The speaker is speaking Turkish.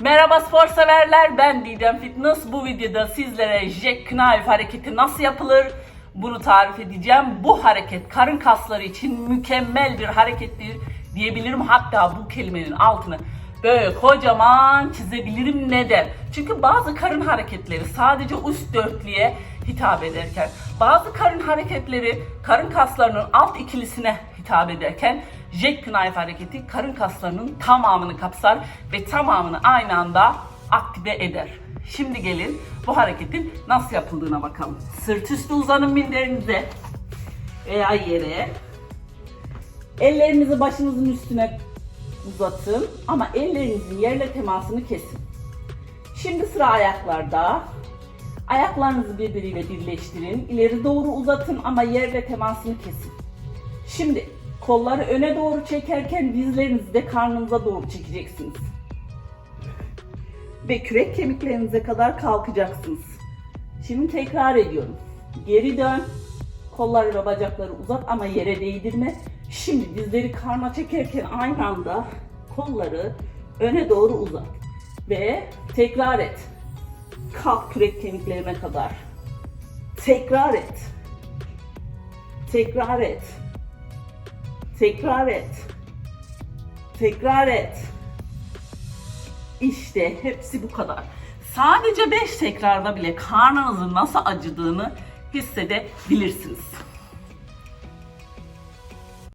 Merhaba spor severler ben Didem Fitness. Bu videoda sizlere Jack Knife hareketi nasıl yapılır bunu tarif edeceğim. Bu hareket karın kasları için mükemmel bir harekettir diyebilirim. Hatta bu kelimenin altını böyle kocaman çizebilirim. Neden? Çünkü bazı karın hareketleri sadece üst dörtlüye hitap ederken bazı karın hareketleri karın kaslarının alt ikilisine hitap ederken Jack Knife hareketi karın kaslarının tamamını kapsar ve tamamını aynı anda aktive eder. Şimdi gelin bu hareketin nasıl yapıldığına bakalım. Sırt üstü uzanın minderinize veya yere. Ellerinizi başınızın üstüne uzatın ama ellerinizin yerle temasını kesin. Şimdi sıra ayaklarda. Ayaklarınızı birbiriyle birleştirin. İleri doğru uzatın ama yerle temasını kesin. Şimdi kolları öne doğru çekerken dizlerinizi de karnınıza doğru çekeceksiniz. Ve kürek kemiklerinize kadar kalkacaksınız. Şimdi tekrar ediyorum. Geri dön. Kolları ve bacakları uzat ama yere değdirme. Şimdi dizleri karna çekerken aynı anda kolları öne doğru uzat. Ve tekrar et. Kalk kürek kemiklerine kadar. Tekrar et. Tekrar et. Tekrar et. Tekrar et. İşte hepsi bu kadar. Sadece 5 tekrarda bile karnınızın nasıl acıdığını hissedebilirsiniz.